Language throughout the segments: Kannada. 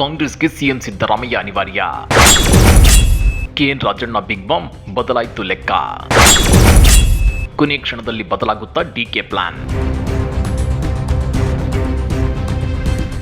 ಕಾಂಗ್ರೆಸ್ಗೆ ಸಿಎಂ ಸಿದ್ದರಾಮಯ್ಯ ಅನಿವಾರ್ಯ. ಕೆಎನ್ ರಾಜಣ್ಣ ಬಿಗ್ ಬಾಂಬ್ ಬದಲಾಯಿತು ಲೆಕ್ಕ. ಕೊನೆ ಕ್ಷಣದಲ್ಲಿ ಬದಲಾಗುತ್ತಾ ಡಿಕೆ ಪ್ಲಾನ್.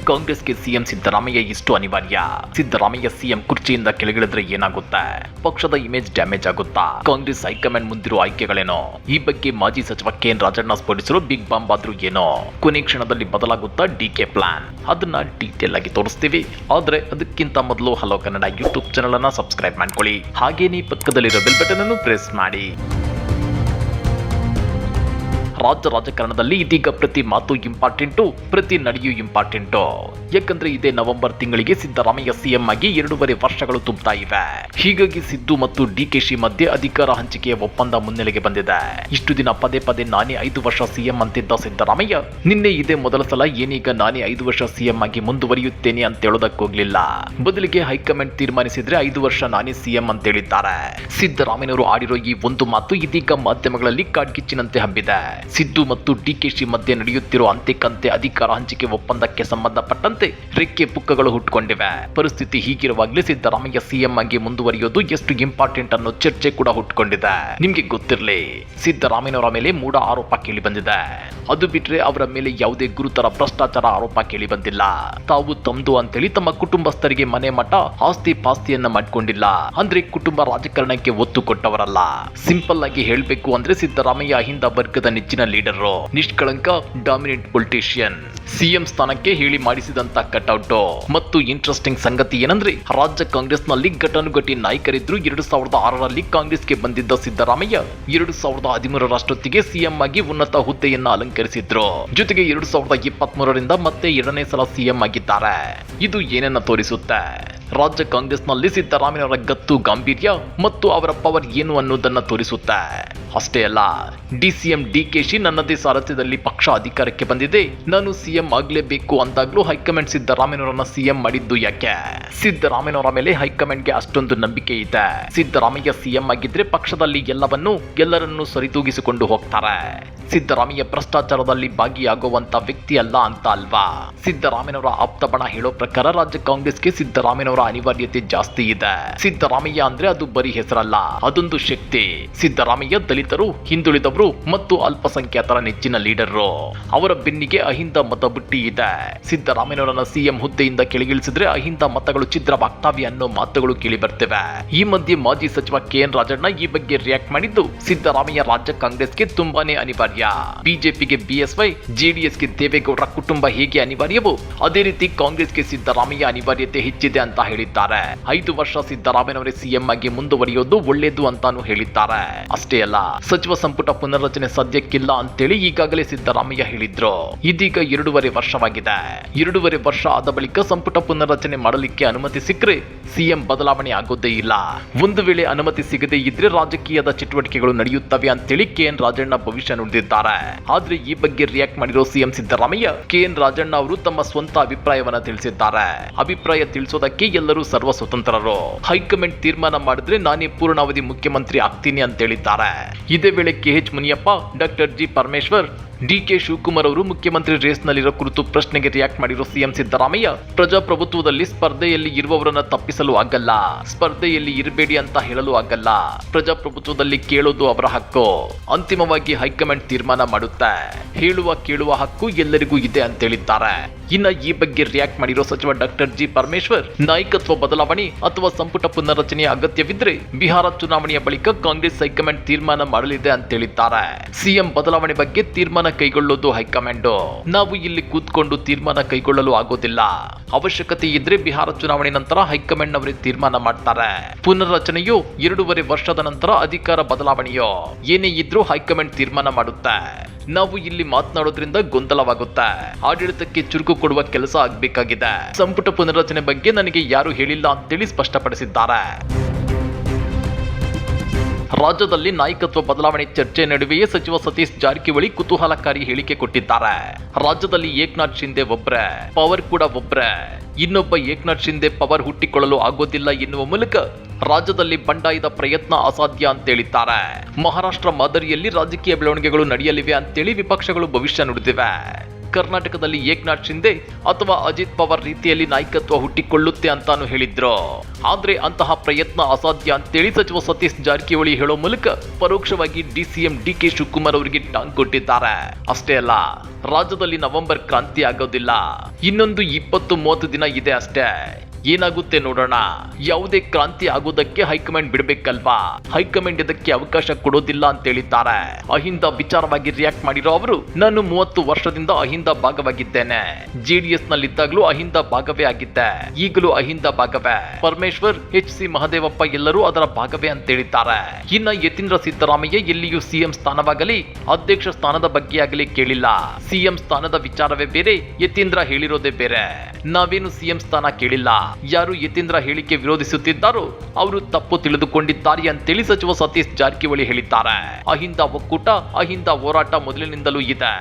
ಕಾಂಗ್ರೆಸ್ಗೆ ಸಿಎಂ ಸಿದ್ದರಾಮಯ್ಯ ಇಷ್ಟು ಅನಿವಾರ್ಯ? ಸಿದ್ದರಾಮಯ್ಯ ಸಿಎಂ ಕುರ್ಚಿಯಿಂದ ಕೆಳಗಿಳಿದ್ರೆ ಏನಾಗುತ್ತೆ? ಪಕ್ಷದ ಇಮೇಜ್ ಡ್ಯಾಮೇಜ್ ಆಗುತ್ತಾ? ಕಾಂಗ್ರೆಸ್ ಹೈಕಮಾಂಡ್ ಮುಂದಿರುವ ಆಯ್ಕೆಗಳೇನೋ? ಈ ಬಗ್ಗೆ ಮಾಜಿ ಸಚಿವ ಕೆಎನ್ ರಾಜಣ್ಣ ಸ್ಫೋಟಿಸಲು ಬಿಗ್ ಬಾಂಬ್ ಆದ್ರೂ ಏನೋ? ಕೊನೆ ಕ್ಷಣದಲ್ಲಿ ಬದಲಾಗುತ್ತಾ ಡಿ ಕೆ ಪ್ಲಾನ್? ಅದನ್ನ ಡೀಟೇಲ್ ಆಗಿ ತೋರಿಸ್ತೀವಿ. ಆದ್ರೆ ಅದಕ್ಕಿಂತ ಮೊದಲು ಹಲೋ ಕನ್ನಡ ಯೂಟ್ಯೂಬ್ ಚಾನಲ್ ಅನ್ನ ಸಬ್ಸ್ಕ್ರೈಬ್ ಮಾಡ್ಕೊಳ್ಳಿ. ಹಾಗೇನೇ ಪಕ್ಕದಲ್ಲಿರೋ ಬೆಲ್ ಬಟನ್ ಅನ್ನು ಪ್ರೆಸ್ ಮಾಡಿ. ರಾಜ್ಯ ರಾಜಕಾರಣದಲ್ಲಿ ಇದೀಗ ಪ್ರತಿ ಮಾತು ಇಂಪಾರ್ಟೆಂಟು, ಪ್ರತಿ ನಡೆಯೂ ಇಂಪಾರ್ಟೆಂಟು. ಯಾಕಂದ್ರೆ ಇದೇ ನವೆಂಬರ್ ತಿಂಗಳಿಗೆ ಸಿದ್ದರಾಮಯ್ಯ ಸಿಎಂ ಆಗಿ ಎರಡೂವರೆ ವರ್ಷಗಳು ತುಂಬುತ್ತಾ ಇವೆ. ಹೀಗಾಗಿ ಸಿದ್ದು ಮತ್ತು ಡಿಕೆಶಿ ಮಧ್ಯೆ ಅಧಿಕಾರ ಹಂಚಿಕೆಯ ಒಪ್ಪಂದ ಮುನ್ನೆಲೆಗೆ ಬಂದಿದೆ. ಇಷ್ಟು ದಿನ ಪದೇ ಪದೇ ನಾನೇ ಐದು ವರ್ಷ ಸಿಎಂ ಅಂತಿದ್ದ ಸಿದ್ದರಾಮಯ್ಯ, ನಿನ್ನೆ ಇದೇ ಮೊದಲ ಸಲ ಏನೀಗ ನಾನೇ ಐದು ವರ್ಷ ಸಿಎಂ ಆಗಿ ಮುಂದುವರಿಯುತ್ತೇನೆ ಅಂತ ಹೇಳೋದಕ್ಕೋಗ್ಲಿಲ್ಲ. ಬದಲಿಗೆ ಹೈಕಮಾಂಡ್ ತೀರ್ಮಾನಿಸಿದ್ರೆ ಐದು ವರ್ಷ ನಾನೇ ಸಿಎಂ ಅಂತ ಹೇಳಿದ್ದಾರೆ. ಸಿದ್ದರಾಮಯ್ಯನವರು ಆಡಿರೋ ಈ ಒಂದು ಮಾತು ಇದೀಗ ಮಾಧ್ಯಮಗಳಲ್ಲಿ ಕಾಡ್ಗಿಚ್ಚಿನಂತೆ ಹಬ್ಬಿದೆ. ಸಿದ್ದು ಮತ್ತು ಡಿಕೆಶಿ ಮಧ್ಯೆ ನಡೆಯುತ್ತಿರುವ ಅಂತೆಕಂತೆ ಅಧಿಕಾರ ಹಂಚಿಕೆ ಒಪ್ಪಂದಕ್ಕೆ ಸಂಬಂಧಪಟ್ಟಂತೆ ರೆಕ್ಕೆ ಪುಕ್ಕಗಳು ಹುಟ್ಟುಕೊಂಡಿವೆ ಪರಿಸ್ಥಿತಿ ಹೀಗಿರುವಾಗಲೇ ಸಿದ್ದರಾಮಯ್ಯ ಸಿಎಂ ಆಗಿ ಮುಂದುವರಿಯೋದು ಎಷ್ಟು ಇಂಪಾರ್ಟೆಂಟ್ ಅನ್ನೋ ಚರ್ಚೆ ಕೂಡ ಹುಟ್ಟುಕೊಂಡಿದೆ ನಿಮ್ಗೆ ಗೊತ್ತಿರಲಿ, ಸಿದ್ದರಾಮಯ್ಯನವರ ಮೇಲೆ ಮೂಡ ಆರೋಪ ಕೇಳಿ ಬಂದಿದೆ. ಅದು ಬಿಟ್ರೆ ಅವರ ಮೇಲೆ ಯಾವುದೇ ಗುರುತರ ಭ್ರಷ್ಟಾಚಾರ ಆರೋಪ ಕೇಳಿ ಬಂದಿಲ್ಲ. ತಾವು ತಮ್ದು ಅಂತೇಳಿ ತಮ್ಮ ಕುಟುಂಬಸ್ಥರಿಗೆ ಮನೆ ಮಠ ಆಸ್ತಿ ಪಾಸ್ತಿಯನ್ನ ಮಾಡಿಕೊಂಡಿಲ್ಲ. ಅಂದ್ರೆ ಕುಟುಂಬ ರಾಜಕಾರಣಕ್ಕೆ ಒತ್ತು ಕೊಟ್ಟವರಲ್ಲ. ಸಿಂಪಲ್ ಆಗಿ ಹೇಳ್ಬೇಕು ಅಂದ್ರೆ ಸಿದ್ದರಾಮಯ್ಯ ಹಿಂದ ವರ್ಗದ ನೆಚ್ಚಿನ ಲೀಡರ್. ನಿಷ್ಕಳಂಕ ಡಾಮಿನೆಂಟ್ ಪೊಲಿಟಿಷಿಯನ್ ಸಿಎಂ ಸ್ಥಾನಕ್ಕೆ ಹೇಳಿ ಮಾಡಿಸಿದಂತ ಕಟ್ಔಟ್ ಮತ್ತು ಇಂಟ್ರೆಸ್ಟಿಂಗ್ ಸಂಗತಿ ಏನಂದ್ರೆ, ರಾಜ್ಯ ಕಾಂಗ್ರೆಸ್ನಲ್ಲಿ ಘಟಾನುಘಟಿ ನಾಯಕರಿದ್ರು ಎರಡು ಸಾವಿರದ ಆರರಲ್ಲಿ ಕಾಂಗ್ರೆಸ್ಗೆ ಬಂದಿದ್ದ ಸಿದ್ದರಾಮಯ್ಯ ಎರಡು ಸಾವಿರದ ಹದಿಮೂರರಷ್ಟೊತ್ತಿಗೆ ಸಿಎಂ ಆಗಿ ಉನ್ನತ ಹುದ್ದೆಯನ್ನ ಅಲಂಕರಿಸಿದ್ರು. ಜೊತೆಗೆ ಎರಡು ಸಾವಿರದ ಇಪ್ಪತ್ಮೂರರಿಂದ ಮತ್ತೆ ಎರಡನೇ ಸಲ ಸಿಎಂ ಆಗಿದ್ದಾರೆ. ಇದು ಏನನ್ನ ತೋರಿಸುತ್ತೆ? ರಾಜ್ಯ ಕಾಂಗ್ರೆಸ್ನಲ್ಲಿ ಸಿದ್ದರಾಮಯ್ಯರ ಗತ್ತು ಗಾಂಭೀರ್ಯ ಮತ್ತು ಅವರ ಪವರ್ ಏನು ಅನ್ನೋದನ್ನ ತೋರಿಸುತ್ತೆ. ಅಷ್ಟೇ ಅಲ್ಲ, ಡಿಸಿಎಂ ಡಿಕೆಶಿ ನನ್ನದೇ ಸಾರಥ್ಯದಲ್ಲಿ ಪಕ್ಷ ಅಧಿಕಾರಕ್ಕೆ ಬಂದಿದೆ. ನಾನು ಸಿಎಂ ಆಗ್ಲೇಬೇಕು ಅಂದಾಗ್ಲೂ ಹೈಕಮಾಂಡ್ ಸಿದ್ದರಾಮಯ್ಯನವರನ್ನ ಸಿಎಂ ಮಾಡಿದ್ದು ಯಾಕೆ? ಸಿದ್ದರಾಮಯ್ಯನವರ ಮೇಲೆ ಹೈಕಮಾಂಡ್ಗೆ ಅಷ್ಟೊಂದು ನಂಬಿಕೆ ಇದೆ. ಸಿದ್ದರಾಮಯ್ಯ ಸಿಎಂ ಆಗಿದ್ರೆ ಪಕ್ಷದಲ್ಲಿ ಎಲ್ಲವನ್ನೂ, ಎಲ್ಲರನ್ನೂ ಸರಿದೂಗಿಸಿಕೊಂಡು ಹೋಗ್ತಾರೆ. ಸಿದ್ದರಾಮಯ್ಯ ಭ್ರಷ್ಟಾಚಾರದಲ್ಲಿ ಭಾಗಿಯಾಗುವಂತ ವ್ಯಕ್ತಿ ಅಲ್ಲ ಅಂತ ಅಲ್ವಾ? ಸಿದ್ದರಾಮಯ್ಯನವರ ಆಪ್ತ ಬಣ ಹೇಳೋ ಪ್ರಕಾರ ರಾಜ್ಯ ಕಾಂಗ್ರೆಸ್ಗೆ ಸಿದ್ದರಾಮಯ್ಯನವರ ಅನಿವಾರ್ಯತೆ ಜಾಸ್ತಿ ಇದೆ. ಸಿದ್ದರಾಮಯ್ಯ ಅಂದ್ರೆ ಅದು ಬರೀ ಹೆಸರಲ್ಲ, ಅದೊಂದು ಶಕ್ತಿ. ಸಿದ್ದರಾಮಯ್ಯ ದಲಿತರು, ಹಿಂದುಳಿದವರು ಮತ್ತು ಅಲ್ಪಸಂಖ್ಯಾತರ ನೆಚ್ಚಿನ ಲೀಡರ್. ಅವರ ಬೆನ್ನಿಗೆ ಅಹಿಂದ ಮತ ಬುಟ್ಟಿ ಇದೆ. ಸಿದ್ದರಾಮಯ್ಯನವರನ್ನ ಸಿಎಂ ಹುದ್ದೆಯಿಂದ ಕೆಳಗಿಳಿಸಿದ್ರೆ ಅಹಿಂದ ಮತಗಳು ಛಿದ್ರವಾಗ್ತಾವೆ ಅನ್ನೋ ಮಾತುಗಳು ಕೇಳಿ ಬರ್ತಿವೆ ಈ ಮಧ್ಯೆ ಮಾಜಿ ಸಚಿವ ಕೆ ಎನ್ ರಾಜಣ್ಣ ಈ ಬಗ್ಗೆ ರಿಯಾಕ್ಟ್ ಮಾಡಿದ್ದು ಸಿದ್ದರಾಮಯ್ಯ ರಾಜ್ಯ ಕಾಂಗ್ರೆಸ್ಗೆ ತುಂಬಾನೇ ಅನಿವಾರ್ಯ. ಬಿಜೆಪಿಗೆ ಬಿಎಸ್ವೈ ಜೆಡಿಎಸ್ಗೆ ದೇವೇಗೌಡರ ಕುಟುಂಬ ಹೇಗೆ ಅನಿವಾರ್ಯವೋ ಅದೇ ರೀತಿ ಕಾಂಗ್ರೆಸ್ಗೆ ಸಿದ್ದರಾಮಯ್ಯ ಅನಿವಾರ್ಯತೆ ಹೆಚ್ಚಿದೆ ಅಂತ ಹೇಳಿದ್ದಾರೆ. ಐದು ವರ್ಷ ಸಿದ್ದರಾಮಯ್ಯನವರೇ ಸಿಎಂ ಆಗಿ ಮುಂದುವರಿಯೋದು ಒಳ್ಳೇದು ಅಂತಾನು ಹೇಳಿದ್ದಾರೆ. ಅಷ್ಟೇ ಅಲ್ಲ, ಸಚಿವ ಸಂಪುಟ ಪುನರ್ರಚನೆ ಸದ್ಯಕ್ಕಿಲ್ಲ ಅಂತೇಳಿ ಈಗಾಗಲೇ ಸಿದ್ದರಾಮಯ್ಯ ಹೇಳಿದ್ರು. ಇದೀಗ ಎರಡೂವರೆ ವರ್ಷವಾಗಿದೆ. ಎರಡೂವರೆ ವರ್ಷ ಆದ ಬಳಿಕ ಸಂಪುಟ ಪುನರ್ರಚನೆ ಮಾಡಲಿಕ್ಕೆ ಅನುಮತಿ ಸಿಕ್ಕರೆ ಸಿಎಂ ಬದಲಾವಣೆ ಆಗೋದೇ ಇಲ್ಲ. ಒಂದು ವೇಳೆ ಅನುಮತಿ ಸಿಗದೇ ಇದ್ರೆ ರಾಜಕೀಯದ ಚಟುವಟಿಕೆಗಳು ನಡೆಯುತ್ತವೆ ಅಂತೇಳಿ ಕೆಎನ್ ರಾಜಣ್ಣ ಭವಿಷ್ಯ ನುಡಿದಿದ್ದಾರೆ. ಆದ್ರೆ ಈ ಬಗ್ಗೆ ರಿಯಾಕ್ಟ್ ಮಾಡಿರೋ ಸಿಎಂ ಸಿದ್ದರಾಮಯ್ಯ, ಕೆಎನ್ ರಾಜಣ್ಣ ಅವರು ತಮ್ಮ ಸ್ವಂತ ಅಭಿಪ್ರಾಯವನ್ನ ತಿಳಿಸಿದ್ದಾರೆ. ಅಭಿಪ್ರಾಯ ತಿಳಿಸೋದಕ್ಕೆ ಎಲ್ಲರೂ ಸರ್ವ ಸ್ವತಂತ್ರರು ಹೈಕಮಾಂಡ್ ತೀರ್ಮಾನ ಮಾಡಿದ್ರೆ ನಾನೇ ಪೂರ್ಣಾವಧಿ ಮುಖ್ಯಮಂತ್ರಿ ಆಗ್ತೀನಿ ಅಂತ ಹೇಳಿದ್ದಾರೆ. ಇದೇ ವೇಳೆ KH Muniyappa, doctor G Parameshwar DK Shivakumar ಅವರು ಮುಖ್ಯಮಂತ್ರಿ ರೇಸ್ನಲ್ಲಿರೋ ಕುರಿತು ಪ್ರಶ್ನೆಗೆ ರಿಯಾಕ್ಟ್ ಮಾಡಿರೋ ಸಿಎಂ ಸಿದ್ದರಾಮಯ್ಯ, ಪ್ರಜಾಪ್ರಭುತ್ವದಲ್ಲಿ ಸ್ಪರ್ಧೆಯಲ್ಲಿ ಇರುವವರನ್ನ ತಪ್ಪಿಸಲು ಆಗಲ್ಲ, ಸ್ಪರ್ಧೆಯಲ್ಲಿ ಇರಬೇಡಿ ಅಂತ ಹೇಳಲು ಆಗಲ್ಲ, ಪ್ರಜಾಪ್ರಭುತ್ವದಲ್ಲಿ ಕೇಳೋದು ಅವರ ಹಕ್ಕು, ಅಂತಿಮವಾಗಿ ಹೈಕಮಾಂಡ್ ತೀರ್ಮಾನ ಮಾಡುತ್ತೆ, ಹೇಳುವ ಕೇಳುವ ಹಕ್ಕು ಎಲ್ಲರಿಗೂ ಇದೆ ಅಂತ ಹೇಳಿದ್ದಾರೆ. ಇನ್ನ ಈ ಬಗ್ಗೆ ರಿಯಾಕ್ಟ್ ಮಾಡಿರೋ ಸಚಿವ ಡಾಕ್ಟರ್ ಜಿ ಪರಮೇಶ್ವರ್, ನಾಯಕತ್ವ ಬದಲಾವಣೆ ಅಥವಾ ಸಂಪುಟ ಪುನರ್ರಚನೆಯ ಅಗತ್ಯವಿದ್ರೆ ಬಿಹಾರ ಚುನಾವಣೆಯ ಬಳಿಕ ಕಾಂಗ್ರೆಸ್ ಹೈಕಮಾಂಡ್ ತೀರ್ಮಾನ ಮಾಡಲಿದೆ ಅಂತ ಹೇಳಿದ್ದಾರೆ. ಸಿಎಂ ಬದಲಾವಣೆ ಬಗ್ಗೆ ತೀರ್ಮಾನ ಕೈಗೊಳ್ಳೋದು ಹೈಕಮಾಂಡ್. ನಾವು ಇಲ್ಲಿ ಕೂತ್ಕೊಂಡು ತೀರ್ಮಾನ ಕೈಗೊಳ್ಳಲು ಆಗೋದಿಲ್ಲ. ಅವಶ್ಯಕತೆ ಇದ್ರೆ ಬಿಹಾರ ಚುನಾವಣೆ ನಂತರ ಹೈಕಮಾಂಡ್ ಅವರೇ ತೀರ್ಮಾನ ಮಾಡ್ತಾರೆ. ಪುನರ್ರಚನೆಯು ಎರಡೂವರೆ ವರ್ಷದ ನಂತರ ಅಧಿಕಾರ ಬದಲಾವಣೆಯೋ. ಏನೇ ಇದ್ರೂ ಹೈಕಮಾಂಡ್ ತೀರ್ಮಾನ ಮಾಡುತ್ತೆ. ನಾವು ಇಲ್ಲಿ ಮಾತನಾಡೋದ್ರಿಂದ ಗೊಂದಲವಾಗುತ್ತೆ. ಆಡಳಿತಕ್ಕೆ ಚುರುಕು ಕೊಡುವ ಕೆಲಸ ಆಗ್ಬೇಕಾಗಿದೆ. ಸಂಪುಟ ಪುನರ್ರಚನೆ ಬಗ್ಗೆ ನನಗೆ ಯಾರು ಹೇಳಿಲ್ಲ ಅಂತೇಳಿ ಸ್ಪಷ್ಟಪಡಿಸಿದ್ದಾರೆ. ರಾಜ್ಯದಲ್ಲಿ ನಾಯಕತ್ವ ಬದಲಾವಣೆ ಚರ್ಚೆ ನಡುವೆಯೇ ಸಚಿವ ಸತೀಶ್ ಜಾರಕಿಹೊಳಿ ಕುತೂಹಲಕಾರಿ ಹೇಳಿಕೆ ಕೊಟ್ಟಿದ್ದಾರೆ. ರಾಜ್ಯದಲ್ಲಿ ಏಕನಾಥ್ ಶಿಂದೆ ಒಬ್ರೆ, ಪವರ್ ಕೂಡ ಒಬ್ರೆ. ಇನ್ನೊಬ್ಬ ಏಕನಾಥ್ ಶಿಂದೆ ಪವರ್ ಹುಟ್ಟಿಕೊಳ್ಳಲು ಆಗೋದಿಲ್ಲ ಎನ್ನುವ ಮೂಲಕ ರಾಜ್ಯದಲ್ಲಿ ಬಂಡಾಯದ ಪ್ರಯತ್ನ ಅಸಾಧ್ಯ ಅಂತೇಳಿದ್ದಾರೆ ಮಹಾರಾಷ್ಟ್ರ ಮಾದರಿಯಲ್ಲಿ ರಾಜಕೀಯ ಬೆಳವಣಿಗೆಗಳು ನಡೆಯಲಿವೆ ಅಂತೇಳಿ ವಿಪಕ್ಷಗಳು ಭವಿಷ್ಯ ನುಡಿದಿವೆ. ಕರ್ನಾಟಕದಲ್ಲಿ ಏಕ್ನಾಥ್ ಶಿಂದೆ ಅಥವಾ ಅಜಿತ್ ಪವಾರ್ ರೀತಿಯಲ್ಲಿ ನಾಯಕತ್ವ ಹುಟ್ಟಿಕೊಳ್ಳುತ್ತೆ ಅಂತಾನು ಹೇಳಿದ್ರು. ಆದ್ರೆ ಅಂತಹ ಪ್ರಯತ್ನ ಅಸಾಧ್ಯ ಅಂತೇಳಿ ಸಚಿವ ಸತೀಶ್ ಜಾರಕಿಹೊಳಿ ಹೇಳೋ ಮೂಲಕ ಪರೋಕ್ಷವಾಗಿ ಡಿಸಿಎಂ ಡಿ ಕೆ ಶಿವಕುಮಾರ್ ಅವರಿಗೆ ಟಾಂಗ್ ಕೊಟ್ಟಿದ್ದಾರೆ. ಅಷ್ಟೇ ಅಲ್ಲ, ರಾಜ್ಯದಲ್ಲಿ ನವೆಂಬರ್ ಕ್ರಾಂತಿ ಆಗೋದಿಲ್ಲ. ಇನ್ನೊಂದು ಇಪ್ಪತ್ತು ಮೂವತ್ತು ದಿನ ಇದೆ ಅಷ್ಟೇ. ಏನಾಗುತ್ತೆ ನೋಡೋಣ. ಯಾವುದೇ ಕ್ರಾಂತಿ ಆಗೋದಕ್ಕೆ ಹೈಕಮಾಂಡ್ ಬಿಡಬೇಕಲ್ವಾ? ಹೈಕಮಾಂಡ್ ಇದಕ್ಕೆ ಅವಕಾಶ ಕೊಡೋದಿಲ್ಲ ಅಂತ ಹೇಳಿದ್ದಾರೆ. ಅಹಿಂದ ವಿಚಾರವಾಗಿ ರಿಯಾಕ್ಟ್ ಮಾಡಿರೋ ಅವರು, ನಾನು ಮೂವತ್ತು ವರ್ಷದಿಂದ ಅಹಿಂದ ಭಾಗವಾಗಿದ್ದೇನೆ. ಜೆಡಿಎಸ್ ನಲ್ಲಿದ್ದಾಗಲೂ ಅಹಿಂದ ಭಾಗವೇ ಆಗಿದ್ದೆ. ಈಗಲೂ ಅಹಿಂದ ಭಾಗವೇ. ಪರಮೇಶ್ವರ್, ಎಚ್ ಸಿ ಮಹದೇವಪ್ಪ ಎಲ್ಲರೂ ಅದರ ಭಾಗವೇ ಅಂತ ಹೇಳಿದ್ದಾರೆ. ಇನ್ನ ಯತೀಂದ್ರ ಸಿದ್ದರಾಮಯ್ಯ ಎಲ್ಲಿಯೂ ಸಿಎಂ ಸ್ಥಾನವಾಗಲಿ, ಅಧ್ಯಕ್ಷ ಸ್ಥಾನದ ಬಗ್ಗೆ ಆಗಲಿ ಕೇಳಿಲ್ಲ. ಸಿಎಂ ಸ್ಥಾನದ ವಿಚಾರವೇ ಬೇರೆ, ಯತೀಂದ್ರ ಹೇಳಿರೋದೇ ಬೇರೆ. ನಾವೇನು ಸಿಎಂ ಸ್ಥಾನ ಕೇಳಿಲ್ಲ. ಯಾರು ಯತೀಂದ್ರ ಹೇಳಿಕೆ ವಿರೋಧಿಸುತ್ತಿದ್ದಾರೋ ಅವರು ತಪ್ಪು ತಿಳಿದುಕೊಂಡಿದ್ದಾರೆ ಅಂತೇಳಿ ಸಚಿವ ಸತೀಶ್ ಜಾರಕಿಹೊಳಿ ಹೇಳಿದ್ದಾರೆ. ಅಹಿಂದ ಒಕ್ಕೂಟ, ಅಹಿಂದ ಹೋರಾಟ ಮೊದಲಿನಿಂದಲೂ ಇದೆ.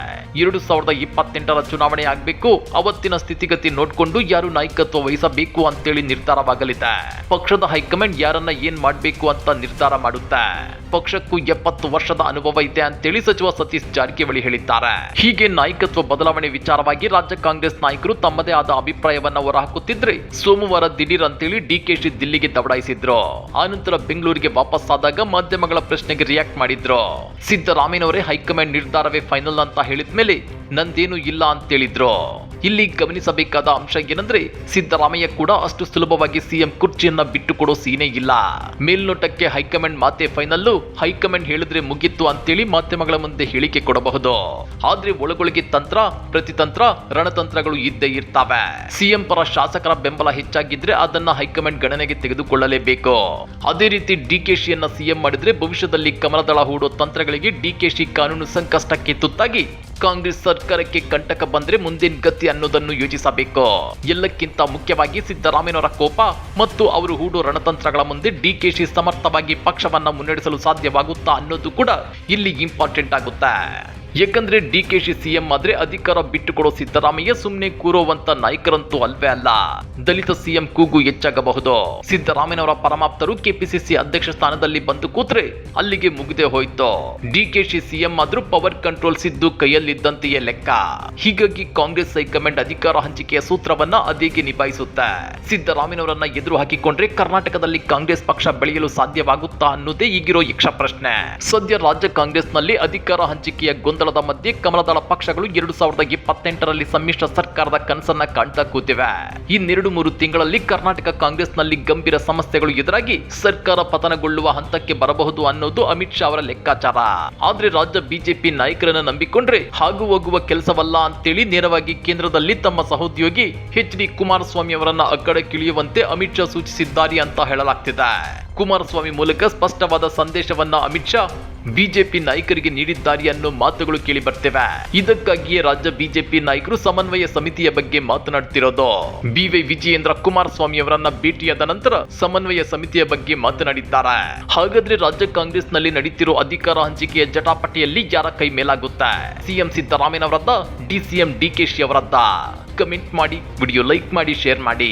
ಎರಡು ಸಾವಿರದ ಇಪ್ಪತ್ತೆಂಟರ ಚುನಾವಣೆ ಆಗ್ಬೇಕು, ಅವತ್ತಿನ ಸ್ಥಿತಿಗತಿ ನೋಡ್ಕೊಂಡು ಯಾರು ನಾಯಕತ್ವ ವಹಿಸಬೇಕು ಅಂತೇಳಿ ನಿರ್ಧಾರವಾಗಲಿದೆ. ಪಕ್ಷದ ಹೈಕಮಾಂಡ್ ಯಾರನ್ನ ಏನ್ ಮಾಡಬೇಕು ಅಂತ ನಿರ್ಧಾರ ಮಾಡುತ್ತೆ. ಪಕ್ಷಕ್ಕೂ ಎಪ್ಪತ್ತು ವರ್ಷದ ಅನುಭವ ಇದೆ ಅಂತೇಳಿ ಸಚಿವ ಸತೀಶ್ ಜಾರಕಿಹೊಳಿ ಹೇಳಿದ್ದಾರೆ. ಹೀಗೆ ನಾಯಕತ್ವ ಬದಲಾವಣೆ ವಿಚಾರವಾಗಿ ರಾಜ್ಯ ಕಾಂಗ್ರೆಸ್ ನಾಯಕರು ತಮ್ಮದೇ ಆದ ಅಭಿಪ್ರಾಯವನ್ನ ಹೊರಹಾಕುತ್ತಿದ್ರೆ ಸೋಮವಾರ ದಿಢೀರ್ ಅಂತೇಳಿ ಡಿಕೆಶಿ ದಿಲ್ಲಿಗೆ ದಬಡಾಯಿಸಿದ್ರು ಆನಂತರ ಬೆಂಗಳೂರಿಗೆ ವಾಪಸ್ ಆದಾಗ ಮಾಧ್ಯಮಗಳ ಪ್ರಶ್ನೆಗೆ ರಿಯಾಕ್ಟ್ ಮಾಡಿದ್ರು. ಸಿದ್ದರಾಮಯ್ಯನವರೇ ಹೈಕಮಾಂಡ್ ನಿರ್ಧಾರವೇ ಫೈನಲ್ ಅಂತ ಹೇಳಿದ್ಮೇಲೆ ನಂದೇನು ಇಲ್ಲ ಅಂತೇಳಿದ್ರು ಇಲ್ಲಿ ಗಮನಿಸಬೇಕಾದ ಅಂಶ ಏನಂದ್ರೆ ಸಿದ್ದರಾಮಯ್ಯ ಕೂಡ ಅಷ್ಟು ಸುಲಭವಾಗಿ ಸಿಎಂ ಕುರ್ಚಿಯನ್ನ ಬಿಟ್ಟು ಕೊಡೋ ಸೀನೆ ಇಲ್ಲ. ಮೇಲ್ನೋಟಕ್ಕೆ ಹೈಕಮಾಂಡ್ ಮಾತೆ ಫೈನಲ್ಲು ಹೈಕಮಾಂಡ್ ಹೇಳಿದ್ರೆ ಮುಗಿತ್ತು ಅಂತೇಳಿ ಮಾಧ್ಯಮಗಳ ಮುಂದೆ ಹೇಳಿಕೆ ಕೊಡಬಹುದು. ಆದ್ರೆ ಒಳಗೊಳಗೆ ತಂತ್ರ, ಪ್ರತಿತಂತ್ರ, ರಣತಂತ್ರಗಳು ಇದ್ದೇ ಇರ್ತವೆ. ಸಿಎಂ ಪರ ಶಾಸಕರ ಬೆಂಬಲ ಹೆಚ್ಚಾಗಿದ್ರೆ ಅದನ್ನ ಹೈಕಮಾಂಡ್ ಗಣನೆಗೆ ತೆಗೆದುಕೊಳ್ಳಲೇಬೇಕು. ಅದೇ ರೀತಿ ಡಿಕೆಶಿಯನ್ನ ಸಿಎಂ ಮಾಡಿದ್ರೆ ಭವಿಷ್ಯದಲ್ಲಿ ಕಮಲದಳ ಹೂಡೋ ತಂತ್ರಗಳಿಗೆ ಡಿಕೆಶಿ ಕಾನೂನು ಸಂಕಷ್ಟಕ್ಕೆ ತುತ್ತಾಗಿ ಕಾಂಗ್ರೆಸ್ ಸರ್ಕಾರಕ್ಕೆ ಕಂಟಕ ಬಂದ್ರೆ ಮುಂದಿನ ಗತಿ ಅನ್ನೋದನ್ನು ಯೋಚಿಸಬೇಕು. ಎಲ್ಲಕ್ಕಿಂತ ಮುಖ್ಯವಾಗಿ ಸಿದ್ದರಾಮಯ್ಯನವರ ಕೋಪ ಮತ್ತು ಅವರು ಹೂಡೋ ರಣತಂತ್ರಗಳ ಮುಂದೆ ಡಿಕೆಶಿ ಸಮರ್ಥವಾಗಿ ಪಕ್ಷವನ್ನ ಮುನ್ನಡೆಸಲು ಸಾಧ್ಯವಾಗುತ್ತಾ ಅನ್ನೋದು ಕೂಡ ಇಲ್ಲಿ ಇಂಪಾರ್ಟೆಂಟ್ ಆಗುತ್ತೆ. ಯಾಕಂದ್ರೆ ಶಿ ಸಿಎಂ ಆದ್ರೆ ಅಧಿಕಾರ ಬಿಟ್ಟುಕೊಡೋ ಸಿದ್ದರಾಮಯ್ಯ ಸುಮ್ಮನೆ ಕೂರೋವಂತ ನಾಯಕರಂತೂ ಅಲ್ವೇ ಅಲ್ಲ. ದಲಿತ ಸಿಎಂ ಕೂಗು ಹೆಚ್ಚಾಗಬಹುದು. ಸಿದ್ದರಾಮಯ್ಯನವರ ಪರಮಾಪ್ತರು ಕೆಪಿಸಿಸಿ ಅಧ್ಯಕ್ಷ ಸ್ಥಾನದಲ್ಲಿ ಬಂದು ಕೂತ್ರೆ ಅಲ್ಲಿಗೆ ಮುಗಿದೇ ಹೋಯ್ತು. ಶಿ ಸಿಎಂ ಆದ್ರೂ ಪವರ್ ಕಂಟ್ರೋಲ್ ಸಿದ್ದು ಕೈಯಲ್ಲಿದ್ದಂತೆಯೇ ಲೆಕ್ಕ. ಹೀಗಾಗಿ ಕಾಂಗ್ರೆಸ್ ಹೈಕಮಾಂಡ್ ಅಧಿಕಾರ ಹಂಚಿಕೆಯ ಸೂತ್ರವನ್ನ ಅದೇಗೆ ನಿಭಾಯಿಸುತ್ತೆ? ಸಿದ್ದರಾಮಯ್ಯನವರನ್ನ ಎದುರು ಹಾಕಿಕೊಂಡ್ರೆ ಕರ್ನಾಟಕದಲ್ಲಿ ಕಾಂಗ್ರೆಸ್ ಪಕ್ಷ ಬೆಳೆಯಲು ಸಾಧ್ಯವಾಗುತ್ತಾ ಅನ್ನೋದೇ ಈಗಿರೋ ಯಕ್ಷ ಪ್ರಶ್ನೆ. ಸದ್ಯ ರಾಜ್ಯ ಕಾಂಗ್ರೆಸ್ನಲ್ಲಿ ಅಧಿಕಾರ ಹಂಚಿಕೆಯ ಗೊಂದಲದ ಮಧ್ಯೆ ಕಮಲದಳ ಪಕ್ಷಗಳು ಎರಡು ಸಾವಿರದ ಇಪ್ಪತ್ತೆಂಟರಲ್ಲಿ ಸಮ್ಮಿಶ್ರ ಸರ್ಕಾರದ ಕನಸನ್ನ ಕಾಣ್ತಾ ಕೂತಿವೆ. ಇನ್ನೆರಡು ಮೂರು ತಿಂಗಳಲ್ಲಿ ಕರ್ನಾಟಕ ಕಾಂಗ್ರೆಸ್ನಲ್ಲಿ ಗಂಭೀರ ಸಮಸ್ಯೆಗಳು ಎದುರಾಗಿ ಸರ್ಕಾರ ಪತನಗೊಳ್ಳುವ ಹಂತಕ್ಕೆ ಬರಬಹುದು ಅನ್ನೋದು ಅಮಿತ್ ಶಾ ಅವರ ಲೆಕ್ಕಾಚಾರ. ಆದ್ರೆ ರಾಜ್ಯ ಬಿಜೆಪಿ ನಾಯಕರನ್ನ ನಂಬಿಕೊಂಡ್ರೆ ಹಾಗೂ ಹೋಗುವ ಕೆಲಸವಲ್ಲ ಅಂತೇಳಿ ನೇರವಾಗಿ ಕೇಂದ್ರದಲ್ಲಿ ತಮ್ಮ ಸಹೋದ್ಯೋಗಿ ಎಚ್ ಡಿ ಕುಮಾರಸ್ವಾಮಿ ಅವರನ್ನ ಅಗ್ಗಡಕ್ಕಿಳಿಯುವಂತೆ ಅಮಿತ್ ಶಾ ಸೂಚಿಸಿದ್ದಾರೆ ಅಂತ ಹೇಳಲಾಗ್ತಿದೆ. ಕುಮಾರಸ್ವಾಮಿ ಮೂಲಕ ಸ್ಪಷ್ಟವಾದ ಸಂದೇಶವನ್ನ ಅಮಿತ್ ಶಾ ಬಿಜೆಪಿ ನಾಯಕರಿಗೆ ನೀಡಿದ್ದಾರೆ ಅನ್ನೋ ಮಾತುಗಳು ಕೇಳಿ ಬರ್ತೇವೆ. ಇದಕ್ಕಾಗಿಯೇ ರಾಜ್ಯ ಬಿಜೆಪಿ ನಾಯಕರು ಸಮನ್ವಯ ಸಮಿತಿಯ ಬಗ್ಗೆ ಮಾತನಾಡ್ತಿರೋದು. ಬಿವೈ ವಿಜಯೇಂದ್ರ ಕುಮಾರಸ್ವಾಮಿ ಅವರನ್ನ ಭೇಟಿಯಾದ ನಂತರ ಸಮನ್ವಯ ಸಮಿತಿಯ ಬಗ್ಗೆ ಮಾತನಾಡಿದ್ದಾರೆ. ಹಾಗಾದ್ರೆ ರಾಜ್ಯ ಕಾಂಗ್ರೆಸ್ನಲ್ಲಿ ನಡೀತಿರೋ ಅಧಿಕಾರ ಹಂಚಿಕೆಯ ಜಟಾಪಟಿಯಲ್ಲಿ ಯಾರ ಕೈ ಮೇಲಾಗುತ್ತೆ? ಸಿಎಂ ಸಿದ್ದರಾಮಯ್ಯನವರದ್ದ ಡಿಸಿಎಂ ಡಿಕೆಶಿ ಅವರದ್ದ? ಕಮೆಂಟ್ ಮಾಡಿ, ವಿಡಿಯೋ ಲೈಕ್ ಮಾಡಿ, ಶೇರ್ ಮಾಡಿ.